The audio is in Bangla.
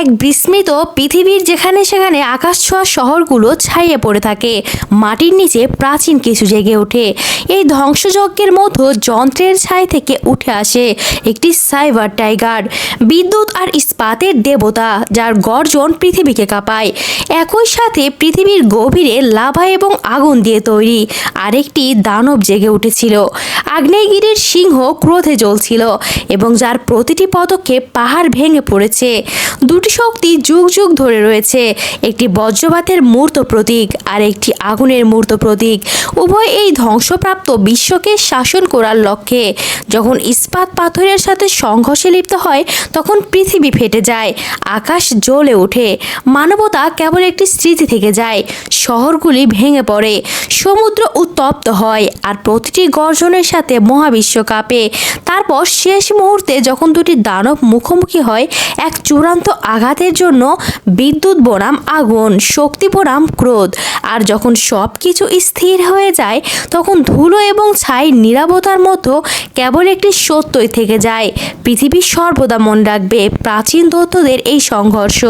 এক বিস্মিত পৃথিবীর যেখানে সেখানে আকাশ ছোঁয়া শহরগুলো ছাইয়ে পড়ে থাকে, মাটির নিচে প্রাচীন কিছু জেগে ওঠে। এই ধ্বংসযজ্ঞের মতো যন্ত্রের ছাই থেকে উঠে আসে একটি সাইবার টাইগার, বিদ্যুৎ আর ইস্পাতের দেবতা যার গর্জন পৃথিবীকে কাঁপায়। একই সাথে পৃথিবীর গভীরে লাভা এবং আগুন দিয়ে তৈরি আরেকটি দানব জেগে উঠেছিল। আগ্নেয়গিরির সিংহ ক্রোধে জ্বলছিল এবং যার প্রতিটি পদক্ষেপ পাহাড় ভেঙে পড়েছে। দুটি শক্তি যুগ যুগ ধরে রয়েছে। একটি বজ্রপাতের মূর্ত প্রতীক আর একটি আগুনের মূর্ত প্রতীক। উভয় এই ধ্বংসপ্রাপ্ত বিশ্বকে শাসন করার লক্ষ্যে। যখন ইস্পাত পাথরের সাথে সংঘর্ষে লিপ্ত হয়, তখন পৃথিবী ফেটে যায়, আকাশ জ্বলে ওঠে। মানবতা কেবল একটি স্মৃতি থেকে যায়, শহরগুলি ভেঙে পড়ে। সমুদ্র উত্তপ্ত হয় আর প্রতিটি গর্জনের সাথে মহাবিশ্ব কাঁপে। তারপর শেষ মুহূর্তে যখন দুটি দানব মুখোমুখি হয়, এক চূড়ান্ত আঘাতের জন্য বিদ্যুৎ বনাম আগুন, শক্তি বনাম ক্রোধ। আর যখন সব কিছু স্থির হয়ে যায়, তখন ধুলো এবং ছাই নিরাপত্তার মতো কেবল একটি সত্যই থেকে যায়। পৃথিবী সর্বদা মনে রাখবে প্রাচীন তত্ত্বদের এই সংঘর্ষ।